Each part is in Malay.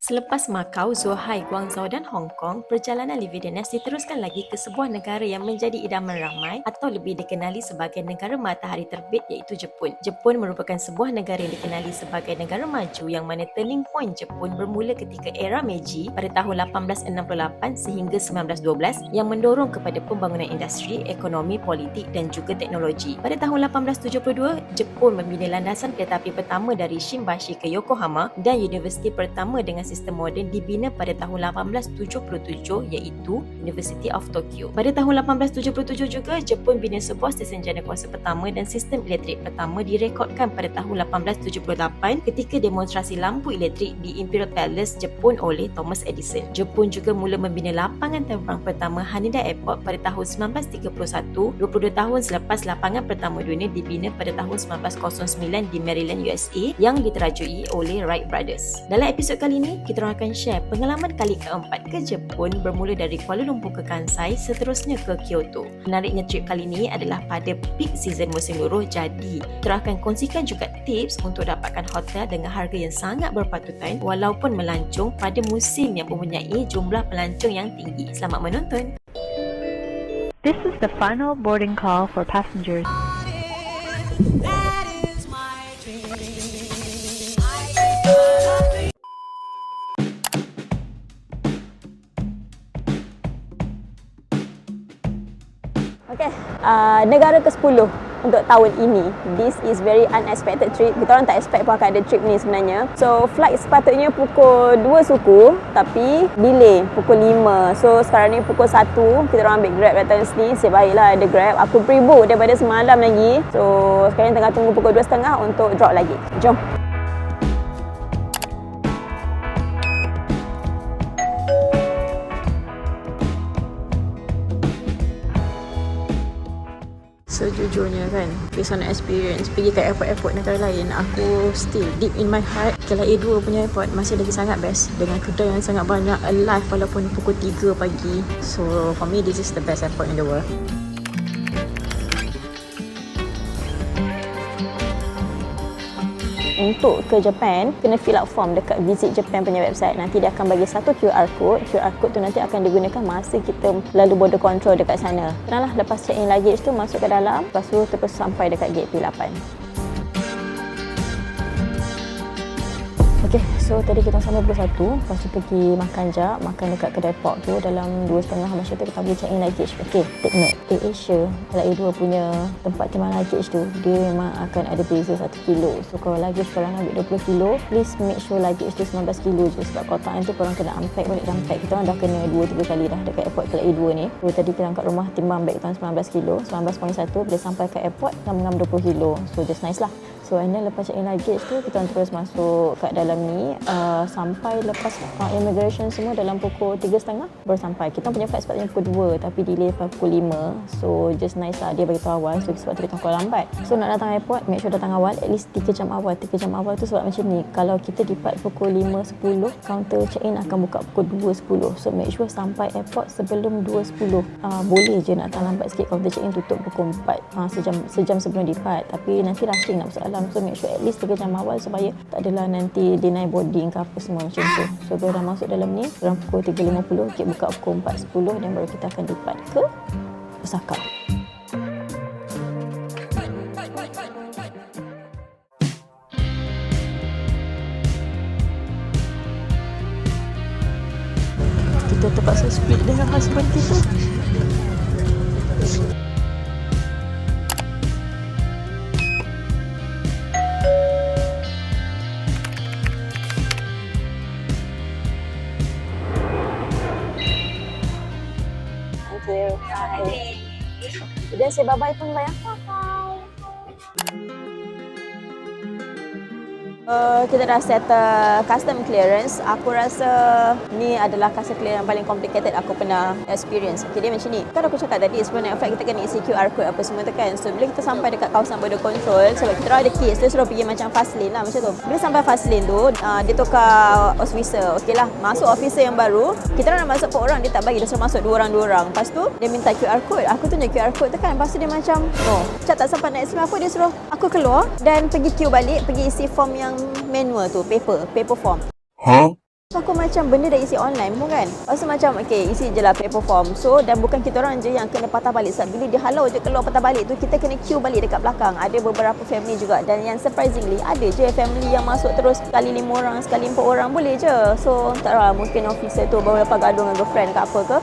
Selepas Macau, Zhuhai, Guangzhou dan Hong Kong, perjalanan Dinas diteruskan lagi ke sebuah negara yang menjadi idaman ramai atau lebih dikenali sebagai negara matahari terbit iaitu Jepun. Jepun merupakan sebuah negara yang dikenali sebagai negara maju yang mana turning point Jepun bermula ketika era Meiji pada tahun 1868 sehingga 1912 yang mendorong kepada pembangunan industri, ekonomi, politik dan juga teknologi. Pada tahun 1872, Jepun membina landasan kereta api pertama dari Shimbashi ke Yokohama dan universiti pertama dengan sistem moden dibina pada tahun 1877 iaitu University of Tokyo. Pada tahun 1877 juga, Jepun bina sebuah stesen jana kuasa pertama dan sistem elektrik pertama direkodkan pada tahun 1878 ketika demonstrasi lampu elektrik di Imperial Palace, Jepun oleh Thomas Edison. Jepun juga mula membina lapangan terbang pertama Haneda Airport pada tahun 1931, 22 tahun selepas lapangan pertama dunia dibina pada tahun 1909 di Maryland, USA yang diterajui oleh Wright Brothers. Dalam episod kali ini, kita orang akan share pengalaman kali keempat ke Jepun bermula dari Kuala Lumpur ke Kansai seterusnya ke Kyoto. Menariknya trip kali ini adalah pada peak season musim luruh jadi kita akan kongsikan juga tips untuk dapatkan hotel dengan harga yang sangat berpatutan walaupun melancong pada musim yang mempunyai jumlah pelancong yang tinggi. Selamat menonton! This is the final boarding call for passengers. That is my dream. Uh, negara ke-10 untuk tahun ini. This is very unexpected trip. Kita orang tak expect pun akan ada trip ni sebenarnya. So, flight sepatutnya pukul 2 suku tapi delay pukul 5. So, sekarang ni pukul 1. Kita orang ambil Grab datang sini. Nasib baiklah ada Grab. Aku pre-book daripada semalam lagi. So, sekarang tengah tunggu pukul 2.30 untuk drop lagi. Jom. Sejujurnya kan, based on experience, pergi ke airport-airport negara lain, aku still deep in my heart, KLIA 2 punya airport masih lagi sangat best dengan kedai yang sangat banyak alive walaupun pukul 3 pagi. So, for me, this is the best airport in the world. Untuk ke Japan, kena fill up form dekat Visit Japan punya website. Nanti dia akan bagi satu QR code. QR code tu nanti akan digunakan masa kita lalu border control dekat sana. Tenanglah, lepas check in luggage tu masuk ke dalam. Lepas tu terus sampai dekat gate P8. Okay, so tadi kita sampai pukul 1 Lepas tu pergi makan jap Makan dekat kedai pork tu Dalam 2.30 masa tu kita boleh check in luggage. Okay, take note. Air Asia Kalau A2 punya tempat timbangan luggage tu Dia memang akan ada beza 1 kilo. So kalau luggage korang ambil 20 kilo Please make sure luggage tu 19 kilo je. Sebab kalau tak nanti korang kena unpack balik dan unpack. Kita orang dah kena 2-3 kali dah dekat airport kalau A2 ni. So tadi kita angkat rumah timbang bag tu 19 kilo. 19.1 Bila sampai ke airport Ngam-ngam 20 kilo. So just nice lah So and then lepas check in luggage tu kita terus masuk kat dalam ni uh, sampai lepas uh, immigration semua dalam pukul 3.30 baru sampai. Kita punya flight sepatutnya pukul 2 tapi delay sampai pukul 5. So just nice lah dia bagi tahu awal so sebab tu kita keluar lambat. So nak datang airport make sure datang awal at least 3 jam awal. 3 jam awal tu sebab macam ni kalau kita depart pukul 5.10 counter check in akan buka pukul 2.10. So make sure sampai airport sebelum 2.10. Uh, boleh je nak datang lambat sikit counter check in tutup pukul 4 uh, sejam sejam sebelum depart tapi nanti rushing nak masuk dalam so make sure at least 3 jam awal supaya tak adalah nanti deny boarding ke apa semua macam tu. So bila dah masuk dalam ni dalam pukul 3.50 gate buka pukul 4.10 dan baru kita akan depart ke Osaka. Kita terpaksa split dengan husband kita bye-bye pun bayang. Uh, kita dah settle custom clearance. Aku rasa ni adalah custom clearance yang paling complicated aku pernah experience. Okay, dia macam ni. Kan aku cakap tadi sebelum naik flight kita kena isi QR code apa semua tu kan. So bila kita sampai dekat kawasan border control sebab kita ada case dia suruh pergi macam fast lane lah macam tu. Bila sampai fast lane tu uh, dia tukar officer. Okey lah masuk officer yang baru. Kita nak masuk per orang dia tak bagi dia suruh masuk dua orang dua orang. Lepas tu dia minta QR code. Aku tunjuk QR code tu kan. Lepas tu dia macam oh cak tak sempat nak explain apa dia suruh aku keluar dan pergi queue balik pergi isi form yang manual tu paper paper form Huh? So, aku macam benda dah isi online pun kan. Lepas macam okay isi je lah paper form. So dan bukan kita orang je yang kena patah balik. Sebab bila dia halau je keluar patah balik tu kita kena queue balik dekat belakang. Ada beberapa family juga dan yang surprisingly ada je family yang masuk terus sekali lima orang, sekali empat orang boleh je. So tak lah mungkin officer tu baru lepas gaduh dengan girlfriend ke apa ke.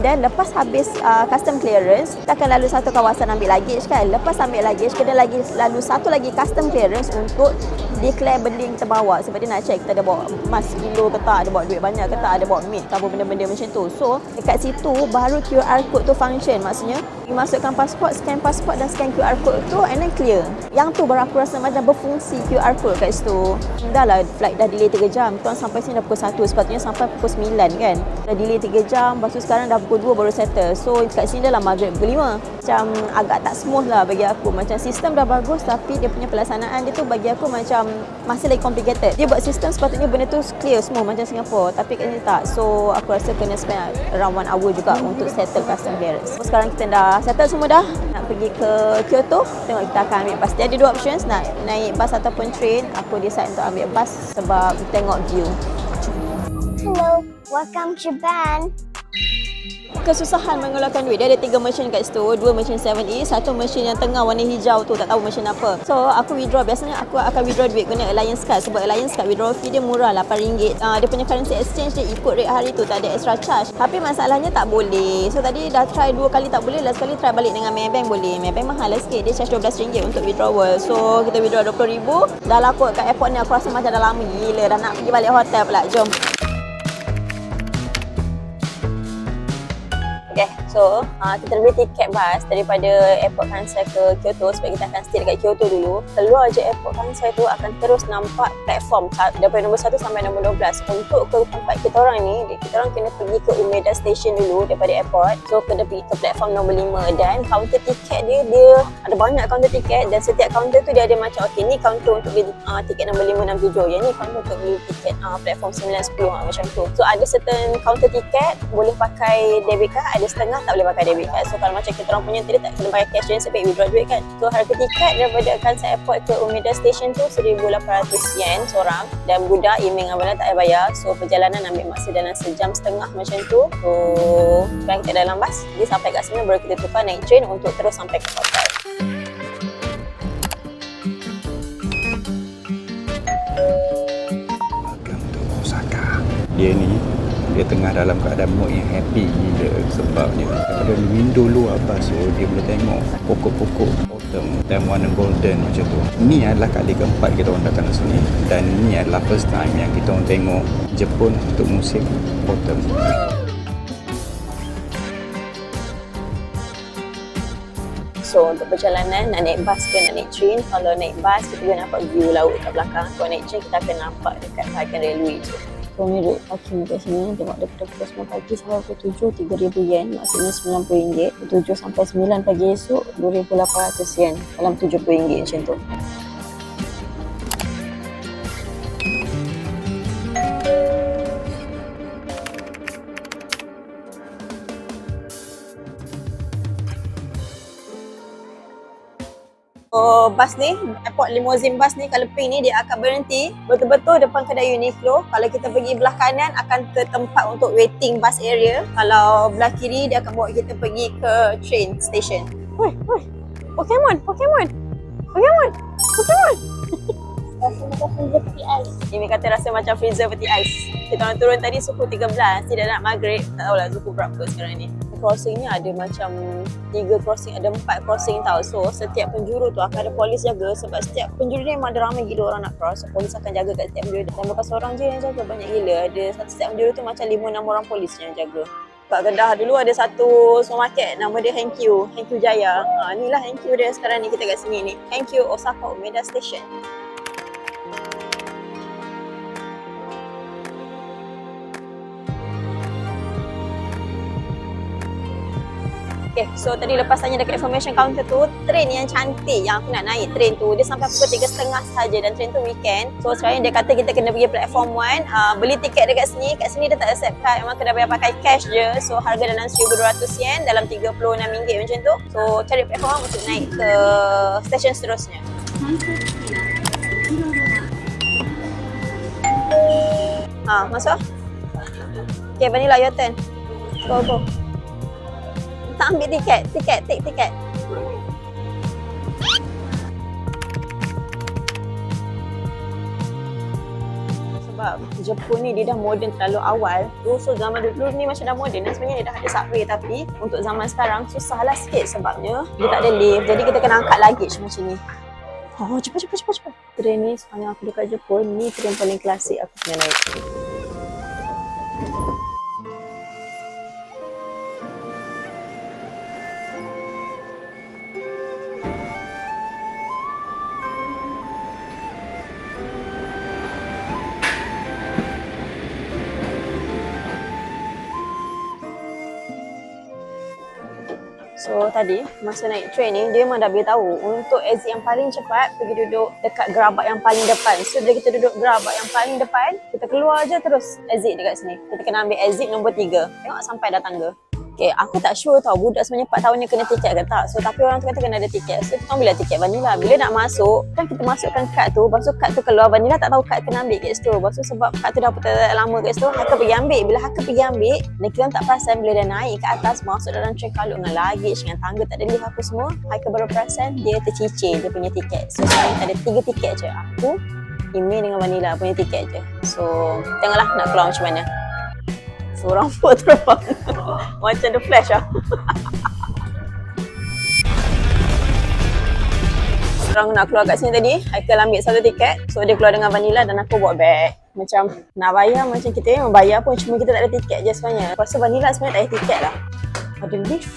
Then lepas habis uh, custom clearance, kita akan lalu satu kawasan ambil luggage kan. Lepas ambil luggage, kena lagi lalu satu lagi custom clearance untuk declare benda yang kita bawa. Sebab dia nak check kita ada bawa emas kilo ke tak, ada bawa duit banyak ke tak, ada bawa meat ke apa benda-benda macam tu. So, dekat situ baru QR code tu function. Maksudnya, masukkan pasport, scan pasport dan scan QR code tu and then clear. Yang tu baru aku rasa macam berfungsi QR code kat situ. Dah lah, flight dah delay 3 jam. Tuan sampai sini dah pukul 1. Sepatutnya sampai pukul 9 kan. Dah delay 3 jam. Lepas tu sekarang dah pukul 2 baru settle. So kat sini lah maghrib pukul 5. Macam agak tak smooth lah bagi aku. Macam sistem dah bagus tapi dia punya pelaksanaan dia tu bagi aku macam masih lagi complicated. Dia buat sistem sepatutnya benda tu clear semua macam Singapore. Tapi kat sini tak. So aku rasa kena spend around 1 hour juga untuk settle custom clearance. So sekarang kita dah settle semua dah. Nak pergi ke Kyoto. Tengok kita akan ambil bus. Dia ada dua options. Nak naik bus ataupun train. Aku decide untuk ambil bus sebab tengok view. Hello, welcome Japan. Kesusahan mengeluarkan duit. Dia ada tiga mesin kat situ. Dua mesin 7E, satu mesin yang tengah warna hijau tu. Tak tahu mesin apa. So, aku withdraw. Biasanya aku akan withdraw duit guna Alliance Card. Sebab Alliance Card withdrawal fee dia murah RM8. Uh, dia punya currency exchange dia ikut rate hari tu. Tak ada extra charge. Tapi masalahnya tak boleh. So, tadi dah try dua kali tak boleh. Last kali try balik dengan Maybank boleh. Maybank mahal lah sikit. Dia charge RM12 untuk withdrawal. So, kita withdraw RM20,000. Dah lah kot kat airport ni aku rasa macam dah lama gila. Dah nak pergi balik hotel pula. Jom. Okay, so uh, kita beli tiket bas daripada airport Kansai ke Kyoto sebab kita akan stay dekat Kyoto dulu. Keluar je airport Kansai tu akan terus nampak platform daripada nombor 1 sampai nombor 12. Untuk ke tempat kita orang ni, kita orang kena pergi ke Umeda Station dulu daripada airport. So kena pergi ke platform nombor 5 dan kaunter tiket dia dia ada banyak kaunter tiket dan setiap kaunter tu dia ada macam okay ni kaunter untuk beli uh, tiket nombor 5 6 7. Yang ni kaunter untuk beli tiket uh, platform 9 10 uh, macam tu. So ada certain kaunter tiket boleh pakai debit card, ada setengah tak boleh pakai debit card. So kalau macam kita orang punya tadi tak kena pakai cash jadi sebaik withdraw duit kan. So harga tiket daripada Kansai Airport ke Umeda Station tu 1800 yen seorang dan budak Iming Abang tak payah bayar. So perjalanan ambil masa dalam sejam setengah macam tu. So sekarang kita dalam bas. Jadi sampai kat sana baru kita tukar naik train untuk terus sampai ke hotel. Dia ni dia tengah dalam keadaan mood yang happy gila sebabnya. Daripada window luar bas tu dia boleh tengok pokok-pokok autumn dan warna golden macam tu. Ni adalah kali keempat kita orang datang ke sini. Dan ni adalah first time yang kita orang tengok Jepun untuk musim autumn. So untuk perjalanan nak naik bas ke nak naik train? Kalau naik bas kita boleh nampak view laut kat belakang. Kalau naik train kita akan nampak dekat bahagian railway je Ni rate parking kat sini Tengok daripada pukul 9 pagi sampai pukul 7 3000 yen. Maksudnya RM90 Pukul 7 sampai 9 pagi esok 2800 yen Dalam RM70 macam tu So, bas ni, airport limousine bas ni, kalau pink ni dia akan berhenti betul-betul depan kedai Uniqlo. Kalau kita pergi belah kanan akan ke tempat untuk waiting bus area. Kalau belah kiri dia akan bawa kita pergi ke train station. Woi, woi. Pokemon, Pokemon. Pokemon. Pokemon. Rasa macam freezer peti ais. Ini kata rasa macam freezer peti ais. Kita orang turun tadi suku 13, tidak nak maghrib. Tak tahulah suku berapa sekarang ni. Crossing ni ada macam tiga crossing, ada empat crossing tau. So setiap penjuru tu akan ada polis jaga sebab setiap penjuru ni memang ada ramai gila orang nak cross. So, polis akan jaga kat setiap penjuru. Dan bukan seorang je yang jaga, banyak gila. Ada satu setiap penjuru tu macam lima enam orang polis yang jaga. Kat Kedah dulu ada satu supermarket nama dia Hankyu, Hankyu Jaya. Ha, inilah Hankyu dia sekarang ni kita kat sini ni. Hankyu Osaka Umeda Station. Okay, so tadi lepas tanya dekat information counter tu, train yang cantik yang aku nak naik train tu, dia sampai pukul 3.30 saja dan train tu weekend. So sekarang dia kata kita kena pergi platform 1, uh, beli tiket dekat sini. Kat sini dia tak accept card, memang kena bayar pakai cash je. So harga dalam 1,200 yen, dalam RM36 macam tu. So cari platform untuk naik ke stesen seterusnya. Ha, masuk. Okay, vanilla, your turn. Go, go. Tak ambil tiket. Tiket, take tiket. sebab Jepun ni dia dah moden terlalu awal dulu so zaman dulu ni macam dah moden dan sebenarnya dia dah ada subway tapi untuk zaman sekarang susahlah sikit sebabnya dia tak ada lift jadi kita kena angkat luggage macam ni Oh, cepat, cepat, cepat, cepat. Train ni sepanjang aku dekat Jepun, ni train paling klasik aku pernah naik. So tadi masa naik train ni dia memang dah beritahu untuk exit yang paling cepat pergi duduk dekat gerabak yang paling depan. So bila kita duduk gerabak yang paling depan, kita keluar je terus exit dekat sini. Kita kena ambil exit nombor 3. Tengok sampai dah tangga. Okay, aku tak sure tau budak sebenarnya 4 tahun ni kena tiket ke tak. So tapi orang tu kata kena ada tiket. So kita ambil lah tiket vanilla. Bila nak masuk, kan kita masukkan kad tu, lepas tu kad tu keluar, vanilla tak tahu kad kena ambil kat situ. Lepas tu sebab kad tu dah putar lama kat situ, Haka pergi ambil. Bila Haka pergi ambil, dan kita tak perasan bila dah naik ke atas, masuk dalam train kalut dengan luggage, dengan tangga tak ada lift apa semua, Haka baru perasan dia tercicir dia punya tiket. So sekarang ada tiga tiket je. Aku, Imi dengan Vanilla punya tiket je. So tengoklah nak keluar macam mana. Seorang pun terbang. Macam The Flash lah. Seorang nak keluar kat sini tadi, Haikal ambil satu tiket. So dia keluar dengan vanilla dan aku bawa beg. Macam nak bayar macam kita yang bayar pun cuma kita tak ada tiket je sebenarnya. Lepas vanilla sebenarnya tak ada tiket lah. Ada lift.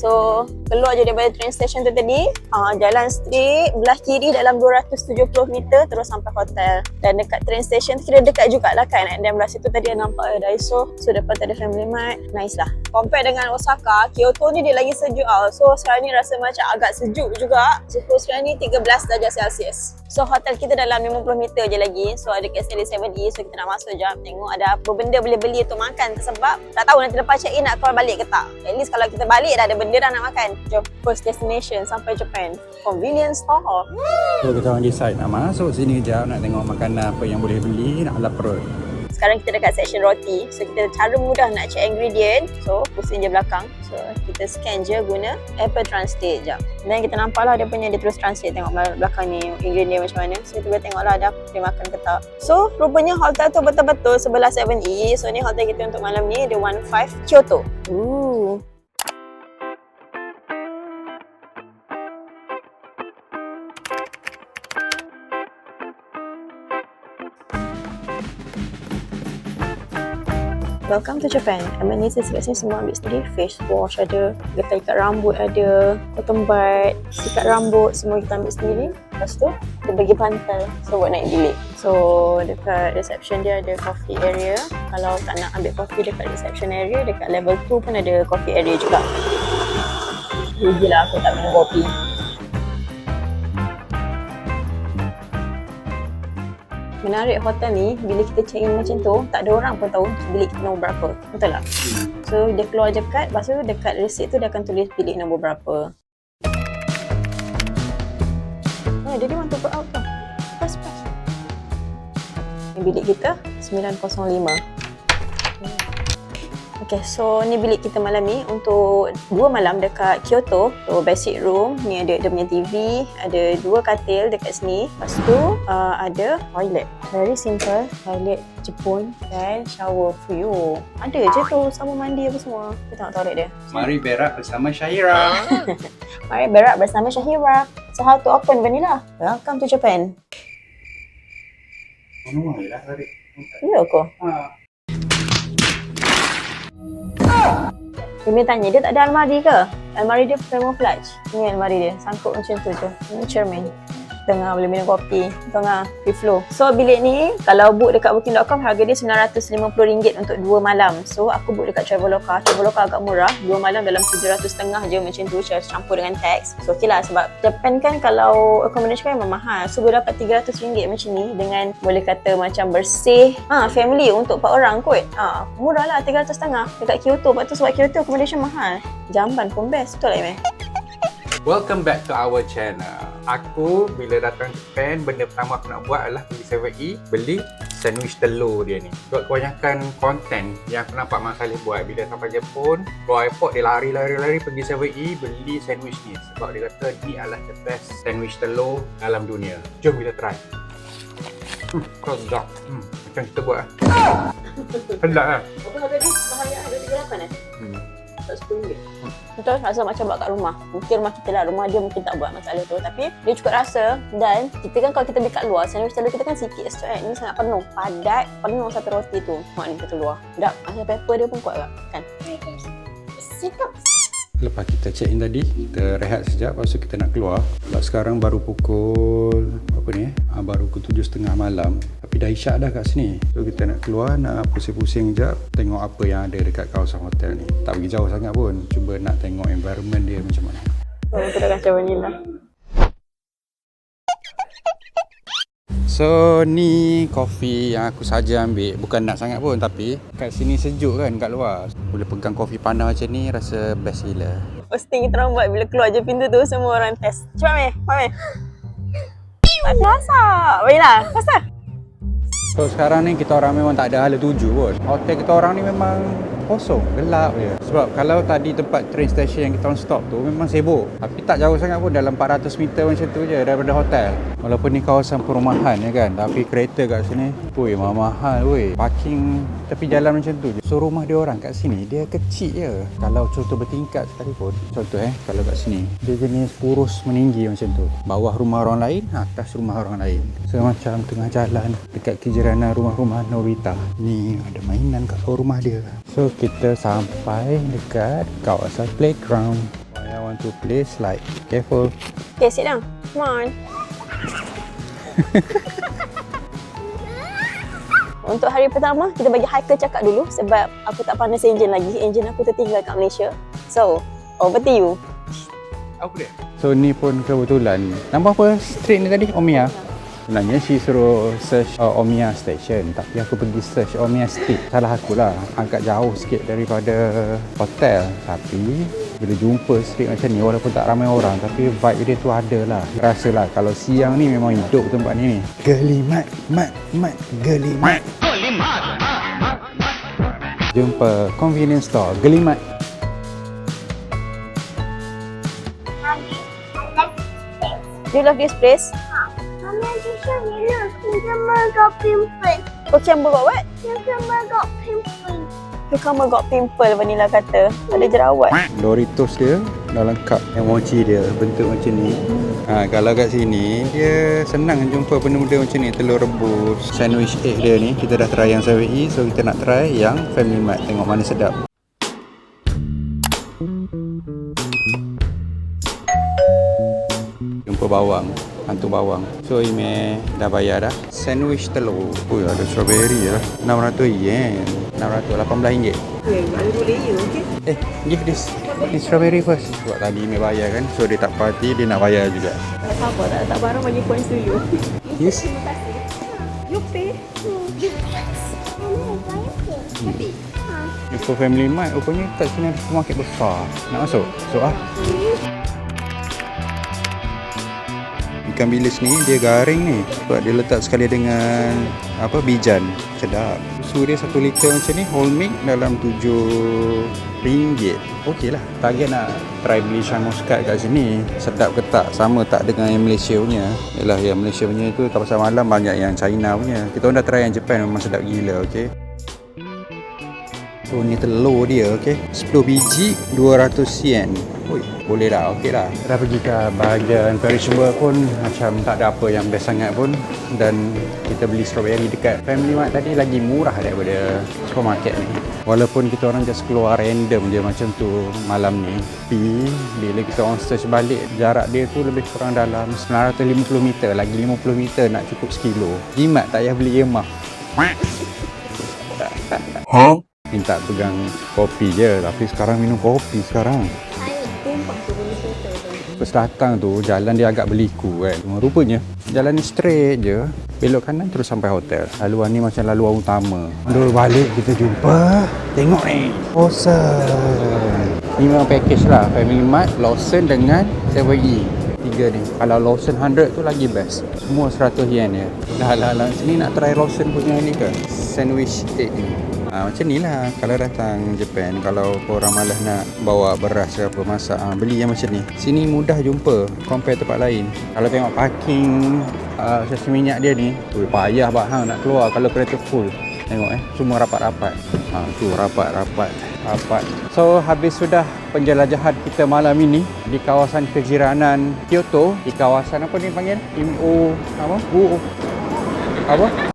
So, keluar je daripada train station tu tadi, uh, jalan straight, belah kiri dalam 270 meter terus sampai hotel. Dan dekat train station tu kira dekat jugalah kan. Then belah situ tadi nampak ada Daiso. So, depan ada Family Mart. Nice lah. Compare dengan Osaka, Kyoto ni dia lagi sejuk tau. So, sekarang ni rasa macam agak sejuk juga. Suhu sekarang ni 13 darjah Celsius. So, hotel kita dalam 50 meter je lagi. So, ada sini 7E. So, kita nak masuk jap. Tengok ada apa benda boleh beli untuk makan. Sebab tak tahu nanti lepas check in nak keluar balik ke tak. At least kalau kita balik dah ada benda dah nak makan. Jom, first destination sampai Japan. Convenience store. So kita orang decide nak masuk sini jap nak tengok makanan apa yang boleh beli nak lapar perut. Sekarang kita dekat section roti. So kita cara mudah nak check ingredient. So pusing je belakang. So kita scan je guna Apple Translate jap. Dan kita nampak lah dia punya dia terus translate tengok bel- belakang ni ingredient macam mana. So kita boleh tengok lah ada apa boleh makan ke tak. So rupanya hotel tu betul-betul sebelah 7E. So ni hotel kita untuk malam ni. Dia 15 Kyoto. Ooh. Welcome to Japan. Amenities kat sini semua ambil sendiri. Face wash ada, getah ikat rambut ada, bud, sikat rambut semua kita ambil sendiri. Lepas tu, kita bagi pantal. So, buat naik bilik. So, dekat reception dia ada coffee area. Kalau tak nak ambil coffee dekat reception area, dekat level 2 pun ada coffee area juga. Rugilah aku tak minum kopi. Menarik hotel ni bila kita check in macam tu tak ada orang pun tahu bilik kita nombor berapa. Betul tak? So dia keluar je kad lepas tu dekat receipt tu dia akan tulis bilik nombor berapa. Oh, dia want to go out tau. Pas pas. Bilik kita 905 Okay, so ni bilik kita malam ni untuk dua malam dekat Kyoto. So, basic room. Ni ada dia punya TV. Ada dua katil dekat sini. Lepas tu, uh, ada toilet. Very simple. Toilet Jepun dan shower fuyo. Ada je tu sama mandi apa semua. Kita tengok toilet dia. Mari berak bersama Syahira. Mari berak bersama Syahira. So, how to open vanilla? Welcome to Japan. Oh, lah tadi. Ya ke? Ha. Dia tanya, dia tak ada almari ke? Almari dia camouflage. Ni almari dia, sangkut macam tu je. Ni cermin. Tengah boleh minum kopi. Tengah free flow. So bilik ni, kalau book dekat booking.com, harga dia RM950 untuk dua malam. So aku book dekat Traveloka. Traveloka agak murah. Dua malam dalam RM700 je macam tu. Saya campur dengan tax. So okey lah sebab Japan kan kalau accommodation kan memang mahal. So boleh dapat RM300 macam ni dengan boleh kata macam bersih. Ha, family untuk 4 orang kot. Ha, murah lah RM300 dekat Kyoto. Lepas tu sebab Kyoto accommodation mahal. Jamban pun best. Betul lah? Welcome back to our channel. Aku bila datang Japan, benda pertama aku nak buat adalah pergi 7E beli sandwich telur dia ni. Sebab kebanyakan konten yang aku nampak Mak Saleh buat bila sampai Jepun, keluar airport dia lari-lari-lari pergi 7E beli sandwich ni. Sebab dia kata ni adalah the best sandwich telur dalam dunia. Jom kita try. Hmm, sedap. Hmm, macam kita buat ah. Sedap lah. Apa harga dia? Mahal ya? Harga 38 eh? Hmm. Tak RM10. Kita rasa macam buat kat rumah. Mungkin rumah kita lah. Rumah dia mungkin tak buat masalah tu. Tapi dia cukup rasa. Dan kita kan kalau kita beli kat luar, sandwich telur kita kan sikit je kan. Ini sangat penuh. Padat. Penuh satu roti tu. Tengok ni kita keluar. Sedap. Rasa pepper dia pun kuat tak? Kan? Sedap. Lepas kita check in tadi, kita rehat sekejap lepas tu kita nak keluar. Sebab sekarang baru pukul apa ni? Ah, baru pukul tujuh setengah malam. Tapi dah isyak dah kat sini. So kita nak keluar, nak pusing-pusing sekejap. Tengok apa yang ada dekat kawasan hotel ni. Tak pergi jauh sangat pun. Cuba nak tengok environment dia macam mana. Oh, kita dah kacau vanilla. So ni kopi yang aku saja ambil Bukan nak sangat pun tapi Kat sini sejuk kan kat luar Boleh pegang kopi panas macam ni rasa best gila First thing kita orang buat bila keluar je pintu tu, semua orang test. Cepat meh, cepat meh. Tak terasa. Baiklah, pasal. So sekarang ni kita orang memang tak ada hala tuju pun Hotel kita orang ni memang kosong, gelap je. Sebab kalau tadi tempat train station yang kita orang stop tu memang sibuk. Tapi tak jauh sangat pun dalam 400 meter macam tu je daripada hotel. Walaupun ni kawasan perumahan ya kan Tapi kereta kat sini, woi mahal woi Parking tepi jalan macam tu je. So rumah dia orang kat sini dia kecil je. Kalau contoh bertingkat sekalipun Contoh eh, kalau kat sini Dia jenis kurus meninggi macam tu. Bawah rumah orang lain, atas rumah orang lain. So macam tengah jalan dekat kejiranan rumah-rumah Norita Ni ada mainan kat rumah dia. So kita sampai dekat kawasan playground I want to play slide Careful Okay, sit down. Come on. Untuk hari pertama, kita bagi Haikal cakap dulu sebab aku tak panas enjin lagi. Enjin aku tertinggal kat Malaysia. So, over to you. Apa dia? So ni pun kebetulan Nama apa street ni tadi? Omia Sebenarnya she suruh search uh, Omia Station. Tapi aku pergi search Omia Street. Salah aku lah. Agak jauh sikit daripada hotel. Tapi bila jumpa street macam ni Walaupun tak ramai orang Tapi vibe dia tu ada lah. Rasalah kalau siang ni memang hidup tempat ni ni. Gelimat, mat, mat, gelimat. Jumpa convenience store Gelimat. Do you love this place? Show me. Look, cucumber got pimple. Cucumber got what? Cucumber got pimple. Cucumber got pimple, Vanilla kata. Ada jerawat. Doritos dia lengkap yang mochi dia bentuk macam ni ha, kalau kat sini dia senang jumpa benda-benda macam ni telur rebus sandwich egg dia ni kita dah try yang 7E so kita nak try yang Family Mart tengok mana sedap jumpa bawang hantu bawang so Ime dah bayar dah sandwich telur oh ada strawberry lah 600 yen 600 18 ringgit Eh, give this this strawberry first. Sebab tadi Ime bayar kan, so dia tak party, dia nak bayar juga. Tak apa, tak, tak barang bagi points dulu. Yes. You pay. Info Family Mart, rupanya kat sini ada supermarket besar. Nak masuk? Masuk ah. Ikan bilis ni dia garing ni sebab dia letak sekali dengan apa bijan. Sedap. Susu dia 1 liter macam ni whole milk dalam 7 ringgit. Okey lah. Target nak try beli Shang Muscat kat sini. Sedap ke tak? Sama tak dengan yang Malaysia punya? Yalah yang Malaysia punya tu tak pasal malam banyak yang China punya. Kita orang dah try yang Japan memang sedap gila, okey. So ni telur dia okey. 10 biji 200 yen. Oi, boleh dah, okey dah. Dah pergi ke bahagian perishable pun macam tak ada apa yang best sangat pun dan kita beli strawberry dekat Family Mart tadi lagi murah daripada supermarket ni. Walaupun kita orang just keluar random je macam tu malam ni. Tapi bila kita orang search balik jarak dia tu lebih kurang dalam 950 meter. Lagi 50 meter nak cukup sekilo. Jimat tak payah beli emah. minta pegang kopi je tapi sekarang minum kopi sekarang Datang tu jalan dia agak berliku kan. Cuma Rupanya jalan ni straight je. Belok kanan terus sampai hotel. Laluan ni macam laluan utama. Dulu balik kita jumpa. Tengok ni. Awesome Ni memang package lah. Family Mart, Lawson dengan 7E Tiga ni. Kalau Lawson 100 tu lagi best. Semua 100 yen ya. Dah lah lah Sini nak try Lawson punya ni ke? Sandwich egg ni Ha, macam ni lah. Kalau datang Japan kalau korang malas nak bawa beras ke apa masak ha, beli yang macam ni. Sini mudah jumpa compare tempat lain. Kalau tengok parking uh, sesi minyak dia ni ui, payah bah hang nak keluar kalau kereta full. Tengok eh semua rapat-rapat. Ha, tu rapat-rapat. Rapat. So habis sudah penjelajahan kita malam ini di kawasan kejiranan Kyoto. Di kawasan apa ni panggil? Imo apa? U apa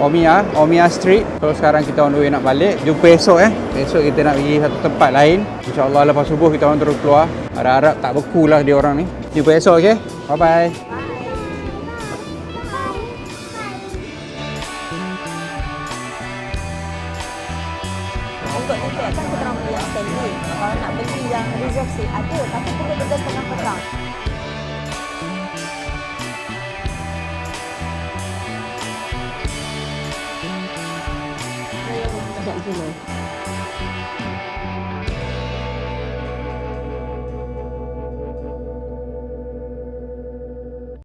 Omiya, Omiya Street. So sekarang kita on the way nak balik. Jumpa esok eh. Esok kita nak pergi satu tempat lain. InsyaAllah lepas subuh kita orang terus keluar. Harap-harap tak beku lah dia orang ni. Jumpa esok okay. Bye-bye.